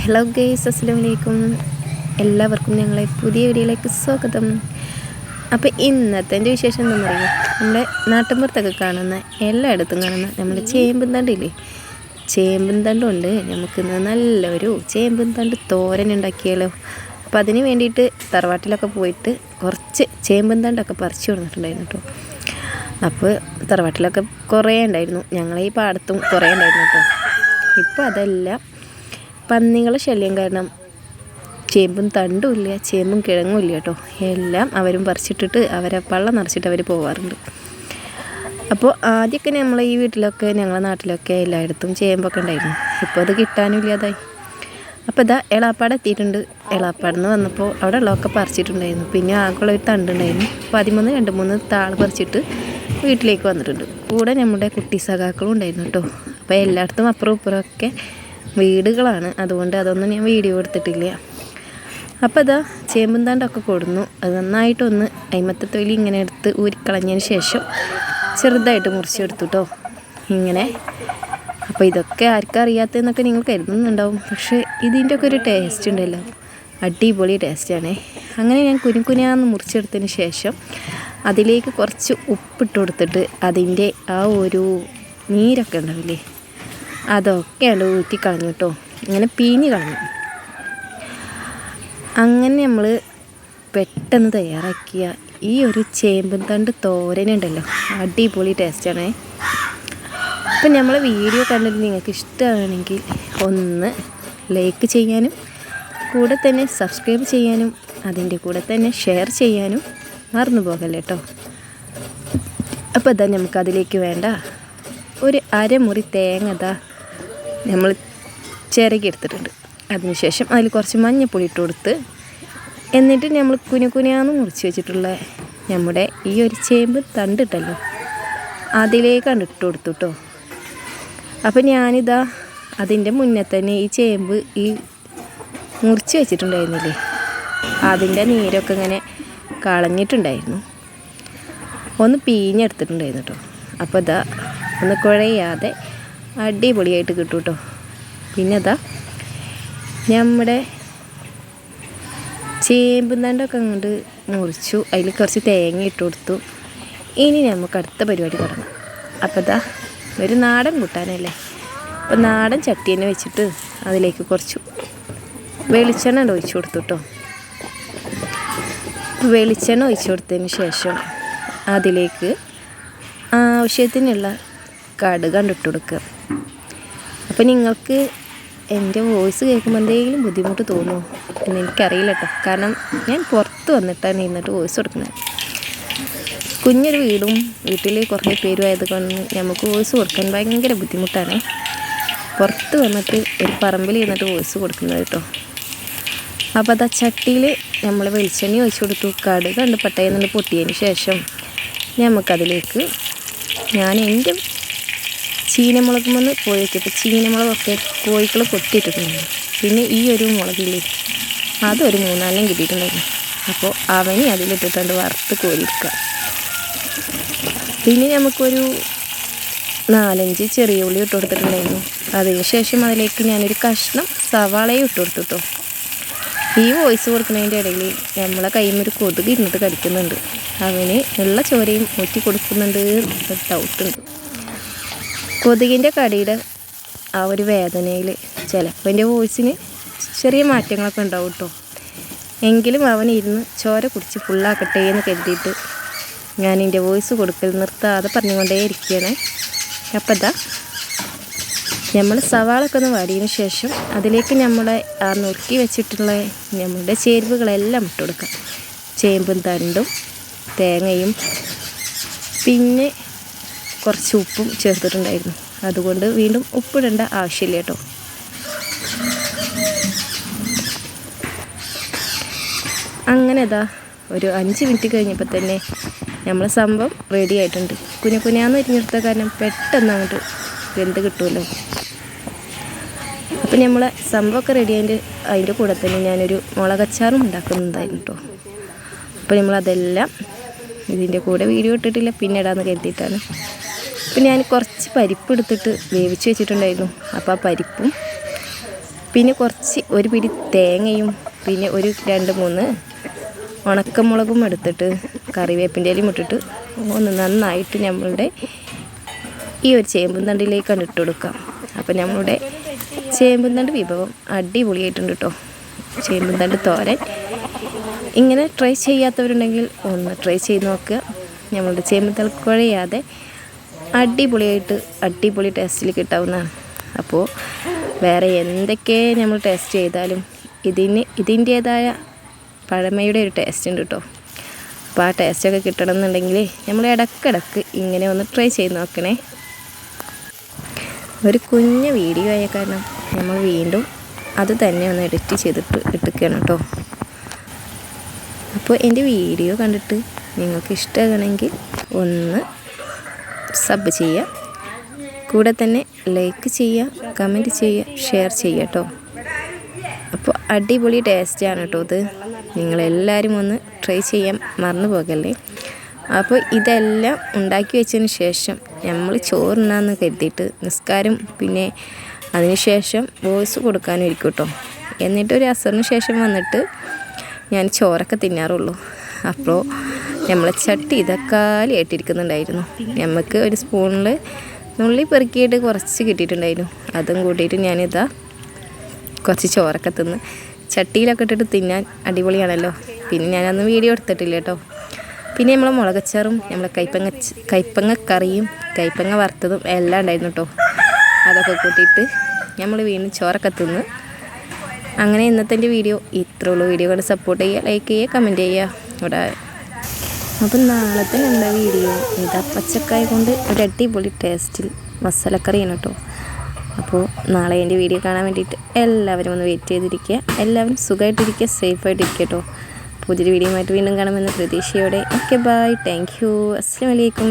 Hello guys അസ്സാം വലൈക്കും എല്ലാവർക്കും ഞങ്ങളെ പുതിയ വീഡിയോയിലേക്ക് സ്വാഗതം. അപ്പോൾ ഇന്നത്തെ എന്റെ വിശേഷം എന്താണെന്ന് പറയുക നമ്മുടെ നാട്ടിൻപുറത്തൊക്കെ കാണുന്ന എല്ലായിടത്തും കാണുന്ന നമ്മുടെ ചേമ്പും തണ്ടില്ലേ ചേമ്പും തണ്ടുണ്ട് നമുക്കിന്ന് നല്ലൊരു ചേമ്പും തണ്ട് തോരൻ ഉണ്ടാക്കിയാലോ? അപ്പോൾ അതിന് വേണ്ടിയിട്ട് തറവാട്ടിലൊക്കെ പോയിട്ട് കുറച്ച് ചേമ്പും തണ്ടൊക്കെ പറിച്ചു കൊടുത്തിട്ടുണ്ടായിരുന്നു കേട്ടോ. അപ്പോൾ തറവാട്ടിലൊക്കെ കുറേ ഉണ്ടായിരുന്നു. ഞങ്ങളെ ഈ പാടത്തും കുറേ ഉണ്ടായിരുന്നു കേട്ടോ. ഇപ്പോൾ അതെല്ലാം പന്നികളെ ശല്യം കാരണം ചേമ്പും തണ്ടുമില്ല ചേമ്പും കിഴങ്ങും ഇല്ല കേട്ടോ. എല്ലാം അവരും പറിച്ചിട്ടിട്ട് അവരെ പള്ളം നിറച്ചിട്ട് അവർ പോവാറുണ്ട്. അപ്പോൾ ആദ്യമൊക്കെ നമ്മൾ ഈ വീട്ടിലൊക്കെ ഞങ്ങളുടെ നാട്ടിലൊക്കെ എല്ലായിടത്തും ചേമ്പൊക്കെ ഉണ്ടായിരുന്നു. ഇപ്പോൾ അത് കിട്ടാനും ഇല്ലാതായി. അപ്പോൾ ഇതാ എളാപ്പാട് എത്തിയിട്ടുണ്ട്. എളാപ്പാട് നിന്ന് വന്നപ്പോൾ അവിടെ ഉള്ളതൊക്കെ പറിച്ചിട്ടുണ്ടായിരുന്നു. പിന്നെ ആകെയുള്ള ഒരു തണ്ടുണ്ടായിരുന്നു. പതിമൂന്ന് രണ്ട് മൂന്ന് താൾ പറിച്ചിട്ട് വീട്ടിലേക്ക് വന്നിട്ടുണ്ട്. കൂടെ നമ്മുടെ കുട്ടി സഖാക്കളും ഉണ്ടായിരുന്നു കേട്ടോ. അപ്പോൾ എല്ലായിടത്തും അപ്പുറം ഇപ്പുറമൊക്കെ വീടുകളാണ്. അതുകൊണ്ട് അതൊന്നും ഞാൻ വീഡിയോ എടുത്തിട്ടില്ല. അപ്പോൾ അതാ ചേമ്പും തണ്ടൊക്കെ കൊടുന്നു. അത് നന്നായിട്ടൊന്ന് അയിമത്തെ തൊലി ഇങ്ങനെ എടുത്ത് ഊരിക്കളഞ്ഞതിന് ശേഷം ചെറുതായിട്ട് മുറിച്ചെടുത്തു കേട്ടോ ഇങ്ങനെ. അപ്പോൾ ഇതൊക്കെ ആർക്കും അറിയാത്തതെന്നൊക്കെ നിങ്ങൾ കരുതുന്നുണ്ടാവും. പക്ഷേ ഇതിന്റെ ഒക്കെ ഒരു ടേസ്റ്റ് ഉണ്ടല്ലോ. അടിപൊളി ടേസ്റ്റാണേ അങ്ങനെ ഞാൻ കുനുകുനാന്ന് മുറിച്ചെടുത്തതിന് ശേഷം അതിലേക്ക് കുറച്ച് ഉപ്പിട്ട് കൊടുത്തിട്ട് അതിന്റെ ആ ഒരു നീരൊക്കെ ഉണ്ടാവില്ലേ അതൊക്കെ ഉണ്ട് ഊറ്റി കളഞ്ഞു കേട്ടോ. ഇങ്ങനെ പീഞ്ഞ് കളഞ്ഞു. അങ്ങനെ നമ്മൾ പെട്ടെന്ന് തയ്യാറാക്കിയ ഈ ഒരു ചേമ്പൻ തണ്ട് തോരനുണ്ടല്ലോ അടിപൊളി ടേസ്റ്റാണ് അപ്പം നമ്മൾ വീഡിയോ കണ്ടിട്ട് നിങ്ങൾക്ക് ഇഷ്ടമാണെങ്കിൽ ഒന്ന് ലൈക്ക് ചെയ്യാനും കൂടെ തന്നെ സബ്സ്ക്രൈബ് ചെയ്യാനും അതിന്റെ കൂടെ തന്നെ ഷെയർ ചെയ്യാനും മറന്നു പോകല്ലേ കേട്ടോ. അപ്പോൾ അതാ നമുക്കതിലേക്ക് വേണ്ട. ഒരു അരമുറി തേങ്ങ ഇതാ നമ്മൾ ചിരകി എടുത്തിട്ടുണ്ട്. അതിനുശേഷം അതിൽ കുറച്ച് മഞ്ഞപ്പൊടി ഇട്ട് കൊടുത്ത് എന്നിട്ട് നമ്മൾ കുനു കുനിയാന്ന് മുറിച്ച് വെച്ചിട്ടുള്ള നമ്മുടെ ഈ ഒരു ചേമ്പ് തണ്ടിട്ടല്ലോ. അതിലേക്കാണ് ഇട്ട് കൊടുത്തു കേട്ടോ അപ്പം ഞാനിതാ അതിന്റെ മുന്നേ തന്നെ ഈ ചേമ്പ് ഈ മുറിച്ച് വെച്ചിട്ടുണ്ടായിരുന്നില്ലേ? അതിന്റെ നീരൊക്കെ ഇങ്ങനെ കളഞ്ഞിട്ടുണ്ടായിരുന്നു. ഒന്ന് പീഞ്ഞെടുത്തിട്ടുണ്ടായിരുന്നു കേട്ടോ അപ്പോൾ ഇതാ ഒന്ന് കുഴയാതെ അടിപൊളിയായിട്ട് കിട്ടും കേട്ടോ പിന്നെ അതാ നമ്മുടെ ചേമ്പും തണ്ടൊക്കെ അങ്ങോട്ട് മുറിച്ചു. അതിൽ കുറച്ച് തേങ്ങ ഇട്ട് കൊടുത്തു. ഇനി നമുക്ക് അടുത്ത പരിപാടി തുടങ്ങാം. അപ്പോൾ ഇതാ ഒരു നാടൻ കൂട്ടാനല്ലേ? അപ്പോൾ നാടൻ ചട്ടി തന്നെ വെച്ചിട്ട് അതിലേക്ക് കുറച്ച് വെളിച്ചെണ്ണ ഒഴിച്ചു കൊടുത്തു കേട്ടോ വെളിച്ചെണ്ണ ഒഴിച്ചു കൊടുത്തതിന് ശേഷം അതിലേക്ക് ആവശ്യത്തിനുള്ള കടുക് കണ്ടിട്ട് കൊടുക്കുക. അപ്പോൾ നിങ്ങൾക്ക് എന്റെ വോയിസ് കേൾക്കുമ്പോൾ എന്തെങ്കിലും ബുദ്ധിമുട്ട് തോന്നുമോ എന്ന് എനിക്കറിയില്ല കേട്ടോ കാരണം ഞാൻ പുറത്ത് വന്നിട്ടാണ് ഇരുന്നിട്ട് വോയിസ് കൊടുക്കുന്നത്. കുഞ്ഞൊരു വീടും വീട്ടിൽ കുറേ പേരും ആയതുകൊണ്ട് നമുക്ക് വോയിസ് കൊടുക്കാൻ ഭയങ്കര ബുദ്ധിമുട്ടാണ്. പുറത്ത് വന്നിട്ട് ഒരു പറമ്പിൽ ഇരുന്നിട്ട് വോയിസ് കൊടുക്കുന്നത് കേട്ടോ അപ്പോൾ അത് ആ ചട്ടിയിൽ നമ്മൾ വെളിച്ചെണ്ണ ഒഴിച്ചു കൊടുത്തു. കടുക് കണ്ട് പട്ടയെന്നുണ്ട് പൊട്ടിയതിന് ശേഷം നമുക്കതിലേക്ക് ഞാൻ എന്റെ ചീനമുളക് വന്ന് കോഴിക്ക് ഇപ്പോൾ ചീനമുളകൊക്കെ കോഴികൾ കൊത്തിയിട്ടിട്ടുണ്ട്. പിന്നെ ഈ ഒരു മുളകില്ലേ? അതൊരു മൂന്നാലും കിട്ടിയിട്ടുണ്ടായിരുന്നു. അപ്പോൾ അവനെ അതിലിട്ടിട്ടുണ്ട് വറുത്ത് കോരിക്കുക പിന്നെ നമുക്കൊരു നാലഞ്ച് ചെറിയ ഉള്ളി ഇട്ട് കൊടുത്തിട്ടുണ്ടായിരുന്നു. അതിന് ശേഷം അതിലേക്ക് ഞാനൊരു കഷ്ണം സവാളയും ഇട്ട് കൊടുത്തു കേട്ടോ ഈ വോയിസ് കൊടുക്കുന്നതിന്റെ ഇടയിൽ നമ്മളെ കയ്യിൽ ഒരു കൊതുക് ഇരുന്നിട്ട് കടിക്കുന്നുണ്ട്. അവന് ഉള്ള ചോരയും ഊറ്റി കൊടുക്കുന്നുണ്ട് ഡൗട്ടുണ്ട് കൊതുകിന്റെ കടിയുടെ ആ ഒരു വേദനയിൽ ചിലപ്പോൾ എന്റെ വോയിസിന് ചെറിയ മാറ്റങ്ങളൊക്കെ ഉണ്ടാവും കേട്ടോ. എങ്കിലും അവൻ ഇരുന്ന് ചോര കുടിച്ച് ഫുള്ളാക്കട്ടെ എന്ന് കരുതിയിട്ട് ഞാൻ എന്റെ വോയിസ് കൊടുക്കൽ നിർത്താതെ പറഞ്ഞുകൊണ്ടേ ഇരിക്കുകയാണ്. അപ്പം ഇതാ നമ്മൾ സവാളൊക്കെ ഒന്ന് വാടിയതിന് ശേഷം അതിലേക്ക് നമ്മൾ ആ നുറുക്കി വെച്ചിട്ടുള്ള നമ്മളുടെ ചേരുവകളെല്ലാം ഇട്ട് കൊടുക്കാം. ചേമ്പും തണ്ടും തേങ്ങയും പിന്നെ കുറച്ച് ഉപ്പും ചേർത്തിട്ടുണ്ടായിരുന്നു. അതുകൊണ്ട് വീണ്ടും ഉപ്പിടേണ്ട ആവശ്യമില്ല കേട്ടോ. അങ്ങനെ ഇതാ ഒരു അഞ്ച് മിനിറ്റ് കഴിഞ്ഞപ്പോൾ തന്നെ നമ്മളെ സംഭവം റെഡി ആയിട്ടുണ്ട്. കുഞ്ഞു കുഞ്ഞാന്ന് ഇരിഞ്ഞെടുത്ത കാരണം പെട്ടെന്ന് അങ്ങോട്ട് വെന്ത് കിട്ടുമല്ലോ. അപ്പം നമ്മളെ സംഭവമൊക്കെ റെഡി ആയിട്ട് അതിന്റെ കൂടെ തന്നെ ഞാനൊരു മുളകച്ചാറും ഉണ്ടാക്കുന്നുണ്ടായിരുന്നു കേട്ടോ. അപ്പോൾ നമ്മളതെല്ലാം ഇതിന്റെ കൂടെ വീഡിയോ ഇട്ടിട്ടില്ല. പിന്നെ ഇടാന്ന് കരുതിയിട്ടാണ്. അപ്പം ഞാൻ കുറച്ച് പരിപ്പ് എടുത്തിട്ട് വേവിച്ച് വെച്ചിട്ടുണ്ടായിരുന്നു. അപ്പോൾ ആ പരിപ്പും പിന്നെ കുറച്ച് ഒരു പിടി തേങ്ങയും പിന്നെ ഒരു രണ്ട് മൂന്ന് ഉണക്കമുളകും എടുത്തിട്ട് കറിവേപ്പിന്റെ ഇലയും ഇട്ടിട്ട് ഒന്ന് നന്നായിട്ട് നമ്മളുടെ ഈ ഒരു ചേമ്പും തണ്ടിലേക്ക് കണ്ടിട്ട് കൊടുക്കാം. അപ്പോൾ നമ്മളുടെ ചേമ്പും തണ്ട് വിഭവം അടിപൊളിയായിട്ടുണ്ട് കേട്ടോ ചേമ്പും തണ്ട് തോരൻ. ഇങ്ങനെ ട്രൈ ചെയ്യാത്തവരുണ്ടെങ്കിൽ ഒന്ന് ട്രൈ ചെയ്ത് നോക്കുക. നമ്മളുടെ ചേമ്പ് തൽക്കുഴയാതെ കുഴയാതെ അടിപൊളിയായിട്ട് അടിപൊളി ടേസ്റ്റിൽ കിട്ടാവുന്നതാണ്. അപ്പോൾ വേറെ എന്തൊക്കെ നമ്മൾ ടേസ്റ്റ് ചെയ്താലും ഇതിന് ഇതിന്റേതായ പഴമയുടെ ഒരു ടേസ്റ്റ് ഉണ്ട് കേട്ടോ അപ്പോൾ ആ ടേസ്റ്റൊക്കെ കിട്ടണം എന്നുണ്ടെങ്കിൽ നമ്മൾ ഇടക്കിടക്ക് ഇങ്ങനെ ഒന്ന് ട്രൈ ചെയ്ത് നോക്കണേ. ഒരു കുഞ്ഞ് വീഡിയോ ആയ കാരണം നമ്മൾ വീണ്ടും അത് തന്നെ ഒന്ന് എഡിറ്റ് ചെയ്തിട്ട് എടുക്കുകയാണ് കേട്ടോ അപ്പോൾ എന്റെ വീഡിയോ കണ്ടിട്ട് നിങ്ങൾക്ക് ഇഷ്ടമാകണമെങ്കിൽ ഒന്ന് സബ് ചെയ്യുക. കൂടെ തന്നെ ലൈക്ക് ചെയ്യുക കമന്റ് ചെയ്യുക ഷെയർ ചെയ്യുക കേട്ടോ അപ്പോൾ അടിപൊളി ടേസ്റ്റാണ് കേട്ടോ ഇത്. നിങ്ങളെല്ലാവരും ഒന്ന് ട്രൈ ചെയ്യാൻ മറന്നു പോകല്ലേ? അപ്പോൾ ഇതെല്ലാം ഉണ്ടാക്കി വെച്ചതിന് ശേഷം നമ്മൾ ചോറുണ്ണാന്ന് കരുതിയിട്ട് നിസ്കാരം പിന്നെ അതിനുശേഷം വോയിസ് കൊടുക്കാനും ഇരിക്കും കേട്ടോ എന്നിട്ട് ഒരു അസറിന് ശേഷം വന്നിട്ട് ഞാൻ ചോറൊക്കെ തിന്നാറുള്ളൂ. അപ്പോൾ നമ്മളെ ചട്ടി ഇതക്കാലിയായിട്ടിരിക്കുന്നുണ്ടായിരുന്നു നമുക്ക് ഒരു സ്പൂണിൽ നുള്ളി പെറുക്കിയിട്ട് കുറച്ച് കിട്ടിയിട്ടുണ്ടായിരുന്നു. അതും കൂട്ടിയിട്ട് ഞാനിതാ കുറച്ച് ചോറൊക്കെ തിന്ന് ചട്ടിയിലൊക്കെ ഇട്ടിട്ട് തിന്നാൻ അടിപൊളിയാണല്ലോ. പിന്നെ ഞാനന്ന് വീഡിയോ എടുത്തിട്ടില്ല കേട്ടോ. പിന്നെ നമ്മൾ മുളകച്ചാറും നമ്മളെ കൈപ്പങ്ങ കൈപ്പങ്ങ കറിയും കൈപ്പങ്ങ വറുത്തതും എല്ലാം ഉണ്ടായിരുന്നു കേട്ടോ. അതൊക്കെ കൂട്ടിയിട്ട് നമ്മൾ വീണ്ടും ചോറൊക്കെ തിന്ന് അങ്ങനെ ഇന്നത്തെ വീഡിയോ ഇത്രയുള്ളൂ വീഡിയോ കൊണ്ട് സപ്പോർട്ട് ചെയ്യുക ലൈക്ക് ചെയ്യുക കമന്റ് ചെയ്യുക. ഇവിടെ അപ്പം നാളത്തെ നമ്മുടെ വീഡിയോ? ഇതാ പച്ചക്കായ കൊണ്ട് ഒരു അടിപൊളി ടേസ്റ്റിൽ മസാലക്കറിയാണ് കേട്ടോ അപ്പോൾ നാളെ എന്റെ വീഡിയോ കാണാൻ വേണ്ടിയിട്ട് എല്ലാവരും ഒന്ന് വെയിറ്റ് ചെയ്തിരിക്കുക. എല്ലാവരും സുഖമായിട്ടിരിക്കുക സേഫായിട്ടിരിക്കുക കേട്ടോ പുതിയൊരു വീഡിയോ ആയിട്ട് വീണ്ടും കാണുമെന്ന് പ്രതീക്ഷയോടെ. ഓക്കെ ബൈ താങ്ക് യു അസ്സാം വലൈക്കും